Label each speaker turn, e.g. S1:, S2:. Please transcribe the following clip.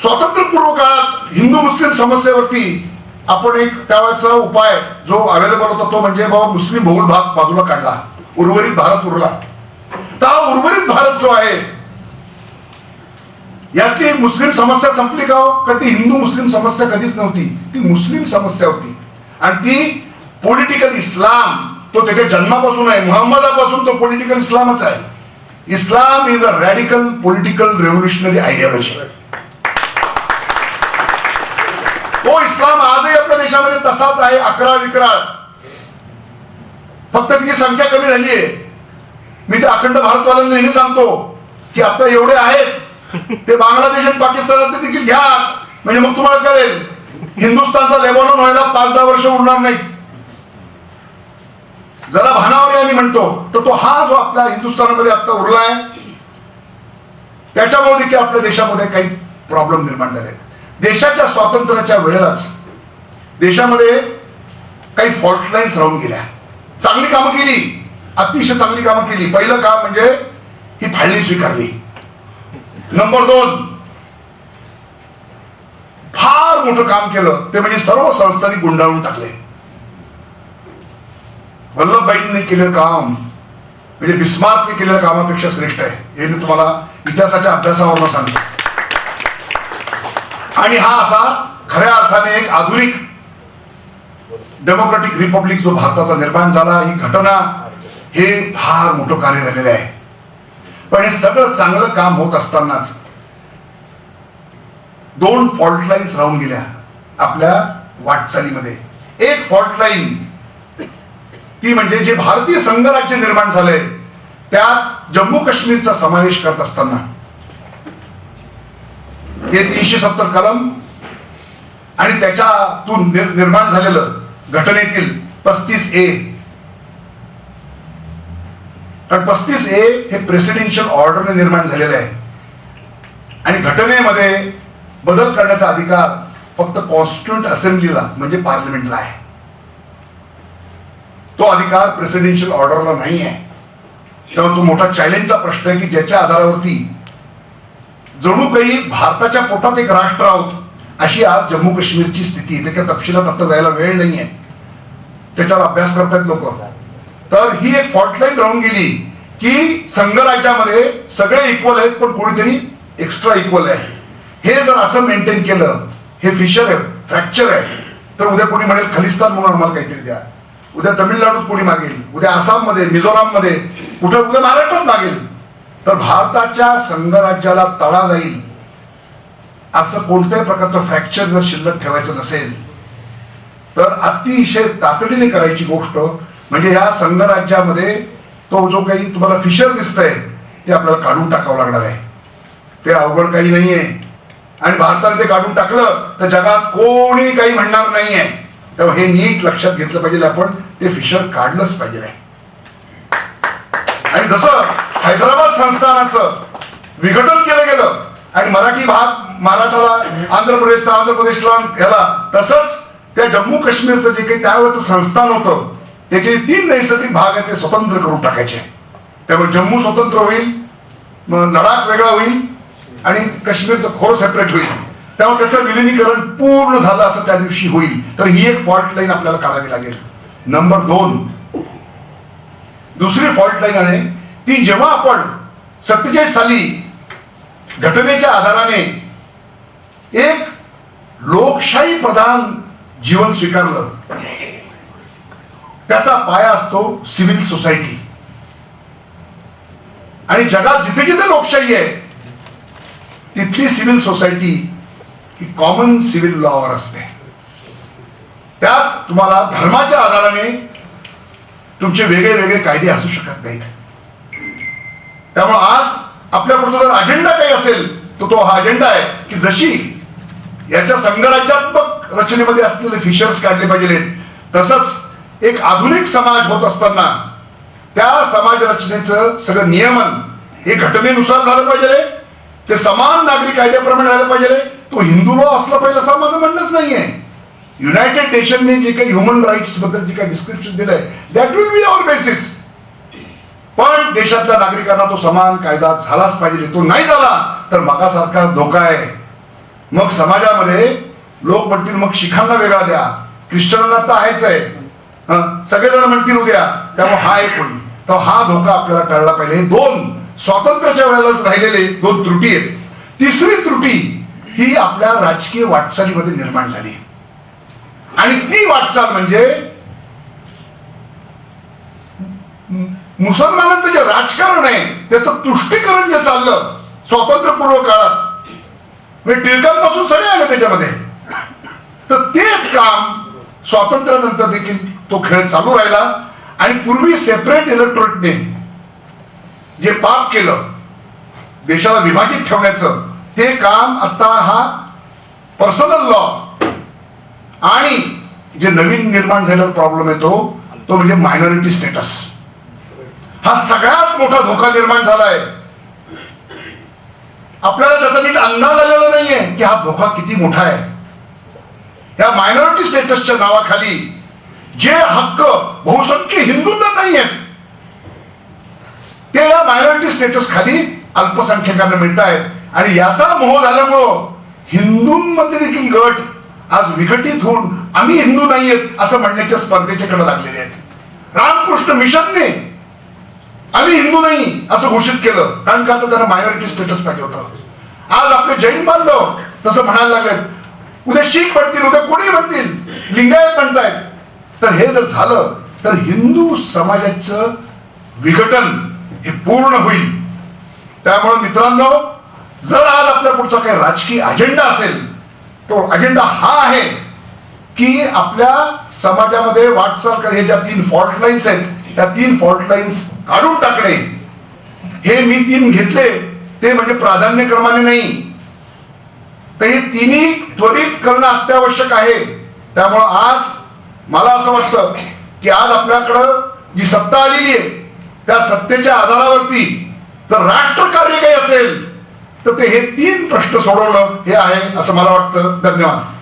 S1: स्वातंत्र्यपूर्व काळात हिंदू मुस्लिम समस्येवरती आपण एक त्यावेळेचा उपाय जो अवेलेबल होता तो म्हणजे बाबा मुस्लिम बहुल भाग बाजूला काढला उर्वरित भारत उरला. तर उर्वरित भारत जो आहे यातली मुस्लिम समस्या संपली का हो? कारण ती हिंदू मुस्लिम समस्या कधीच नव्हती ती मुस्लिम समस्या होती. आणि ती पॉलिटिकल इस्लाम तो त्याच्या जन्मापासून आहे मोहम्मदापासून तो पॉलिटिकल इस्लामच आहे. Islam is a radical political revolutionary ideology तो इस्लाम आजही आपल्या देशामध्ये तसाच आहे अकरा विकराळ फक्त तिची संख्या कमी झाली आहे मी ते अखंड भारतवाल्यांना नेहमी सांगतो की आता एवढे आहेत ते बांगलादेश आणि पाकिस्तानात देखील घ्या. म्हणजे मग तुम्हाला कळेल हिंदुस्थानचा लेबॉनॉन व्हायला पाच दहा वर्ष उरणार नाही जरा भानावर आहे मी म्हणतो तर तो हा जो आपल्या हिंदुस्थानामध्ये आता उरलाय त्याच्यामुळे देखील आपल्या देशामध्ये काही प्रॉब्लेम निर्माण झाले देशाच्या स्वातंत्र्याच्या वेळेलाच देशामध्ये काही फॉल्ट लाईन्स राहून गेल्या. चांगली कामं केली. अतिशय चांगली कामं केली. पहिलं काम म्हणजे ही फाळणी स्वीकारली. नंबर दोन फार मोठं काम केलं. ते म्हणजे सर्व संस्थांनी गुंडाळून टाकले. वल्लभबाईंनी केलेलं काम म्हणजे बिस्मार्कने केलेल्या कामापेक्षा श्रेष्ठ आहे. हे मी तुम्हाला इतिहासाच्या अभ्यासावरून सांगतो. आणि हा असा खऱ्या अर्थाने एक आधुनिक डेमोक्रेटिक रिपब्लिक जो भारताचा निर्माण झाला ही घटना हे फार मोठं कार्य झालेलं आहे. पण हे सगळं चांगलं काम होत असतानाच दोन फॉल्ट लाईन्स राहून गेल्या आपल्या वाटचालीमध्ये. एक फॉल्ट लाईन ती म्हणजे जे भारतीय संघराज्य निर्माण झालंय त्यात जम्मू काश्मीरचा समावेश करत असताना. हे तीनशे सत्तर कलम आणि त्याच्यातून निर्माण झालेलं घटनेतील पस्तीस ए. कारण पस्तीस ए हे प्रेसिडेन्शियल ऑर्डरने निर्माण झालेलं आहे. आणि घटनेमध्ये बदल करण्याचा अधिकार फक्त कॉन्स्टिट्युंट असेंब्लीला म्हणजे पार्लमेंटला आहे. तो अधिकार प्रेसिडेन्शियल ऑर्डरला नाही आहे तेव्हा तो मोठा चॅलेंजचा प्रश्न आहे की ज्याच्या आधारावरती जणू काही भारताच्या पोटात एक राष्ट्र आहोत अशी आज जम्मू काश्मीरची स्थिती त्याच्या तपशिलात आता जायला वेळ नाही आहे त्याच्यावर अभ्यास करतायत लोक. तर ही एक फॉल्टलाईन राहून गेली की संघराज्यामध्ये सगळे इक्वल आहेत पण कोणीतरी एक्स्ट्रा इक्वल आहे. हे जर असं मेंटेन केलं हे फिशर आहे फ्रॅक्चर आहे तर उद्या कोणी म्हणेल खलिस्तान म्हणून आम्हाला काहीतरी द्या. उद्या तमिळनाडूत कोणी मागेल उद्या आसाममध्ये मिझोराममध्ये कुठं उद्या महाराष्ट्रात मागेल. तर भारताच्या संघराज्याला तळा जाईल. असं कोणत्याही प्रकारचं फ्रॅक्चर जर शिल्लक ठेवायचं नसेल तर अतिशय तातडीने करायची गोष्ट म्हणजे ह्या संघराज्यामध्ये तो जो काही तुम्हाला फिशर दिसतंय ते आपल्याला काढून टाकावं लागणार आहे. ते अवघड काही नाही आहे आणि भारताने ते काढून टाकलं तर जगात कोणी काही म्हणणार नाहीये. तेव्हा हे नीट लक्षात घेतलं पाहिजे आपण ते फिशर काढलंच पाहिजे आणि जसं हैदराबाद संस्थानाचं विघटन केलं गेलं आणि मराठी भाग मराठाला आंध्र प्रदेशचा आंध्र प्रदेशला ह्याला तसंच त्या जम्मू काश्मीरचं जे काही त्यावेळेचं संस्थान होतं त्याचे तीन नैसर्गिक भाग आहेत ते स्वतंत्र करून टाकायचे त्यामुळे जम्मू स्वतंत्र होईल लडाख वेगळा होईल आणि काश्मीरचं खोर सेपरेट होईल. त्यामुळे त्याचं विलिनीकरण पूर्ण झालं असं त्या दिवशी होईल. तर ही एक फॉल्ट लाईन आपल्याला काढावी लागेल. नंबर दोन. दुसरी फॉल्ट लाईन आहे ती जेव्हा आपण सत्तेचाळीस साली घटनेच्या आधाराने एक लोकशाही प्रधान जीवन स्वीकारलं. त्याचा पाया असतो सिव्हिल सोसायटी. आणि जगात जिथे जिथे लोकशाही आहे तिथली सिव्हिल सोसायटी ही कॉमन सिव्हिल लॉवर असते. त्यात तुम्हाला धर्माच्या आधाराने तुमचे वेगळे वेगळे कायदे असू शकत नाहीत. त्यामुळे आज आपल्यापुढचा जर अजेंडा काही असेल तर तो हा अजेंडा आहे की जशी याच्या संघराज्यात्मक रचनेमध्ये असलेले फिशर्स काढले पाहिजे तसंच एक आधुनिक समाज होत असताना त्या समाज रचनेचं सगळं नियमन हे घटनेनुसार झालं पाहिजे. ते समान नागरिक कायद्याप्रमाणे झालं पाहिजे. तो हिंदू लॉ असला पाहिजे असं माझं म्हणणंच नाहीये. युनायटेड नेशनने जे काही ह्युमन राईट्सबद्दल जे काही डिस्क्रिप्शन दिलंय that will be our basis पण देशातल्या नागरिकांना तो समान कायदा झालाच पाहिजे. तो नाही झाला तर मगासारखाच धोका आहे. मग समाजामध्ये लोक म्हणतील मग शिखांना वेगळा द्या. ख्रिश्चनांना तर आहेच आहे. सगळेजण म्हणतील उद्या. त्यामुळे हा एक होईल. तर हा धोका आपल्याला टाळला पाहिजे. हे दोन स्वातंत्र्याच्या वेळेलाच राहिलेले दोन त्रुटी आहेत. तिसरी त्रुटी ही आपल्या राजकीय वाटचालीमध्ये निर्माण झाली. आणि ती वाटचाल म्हणजे मुसलमानांचं जे राजकारण आहे त्याचं तुष्टीकरण जे चाललं स्वातंत्र्यपूर्व काळात. म्हणजे टिळकांपासून सगळे आले त्याच्यामध्ये. स्वातंत्र्यानंतर देखील तो खेळ चालू राहिला आणि पूर्वी सेपरेट इलेक्ट्रोनेटने जे पाप केलं देशाला विभाजित ठेवण्याचं ते काम आता हा पर्सनल लॉ आणि जे नवीन निर्माण झालेला प्रॉब्लेम येतो तो म्हणजे मायनॉरिटी स्टेटस हा सगळ्यात मोठा धोका निर्माण झालाय. आपल्याला त्याचा नीट अंदाज आलेला नाहीये की हा धोका किती मोठा आहे. या मायनॉरिटी स्टेटसच्या नावाखाली जे हक्क बहुसंख्य हिंदूंना नाही आहेत ते या मायनॉरिटी स्टेटस खाली अल्पसंख्याकांना मिळत आहेत आणि याचा मोह झाल्यामुळं हिंदूंमध्ये देखील गट आज विघटित होऊन आम्ही हिंदू नाहीयेत असं म्हणण्याच्या स्पर्धेच्याकडे कडे लागलेले आहेत. रामकृष्ण मिशनने आम्ही हिंदू नाही असं घोषित केलं. कारण का? तर त्यांना मायनॉरिटी स्टेटस पाहिजे होतं. आज आपले जैन बांधव तसं म्हणायला लागलेत उद्या शीख म्हणतील उद्या कोणी म्हणतील लिंगायत म्हणतायत तर हे जर झालं तर हिंदू समाजाचं विघटन हे पूर्ण होईल. त्यामुळे मित्रांनो जर आज आपल्या पुढचा काही राजकीय अजेंडा असेल तो अजेंडा हा आहे की आपल्या समाजामध्ये वाटचाल हे ज्या तीन फॉल्ट लाईन्स आहेत त्या तीन फॉल्ट लाईन्स काढून टाकणे. हे मी तीन घेतले ते म्हणजे प्राधान्यक्रमाने नाही. तर हे तिन्ही त्वरित करणं अत्यावश्यक आहे. त्यामुळं आज मला असं वाटतं की आज आपल्याकडं जी सत्ता आलेली आहे त्या सत्तेच्या आधारावरती जर राष्ट्रकार्य काही असेल तर ते हे तीन प्रश्न सोडवणं हे आहे असं मला वाटतं. धन्यवाद.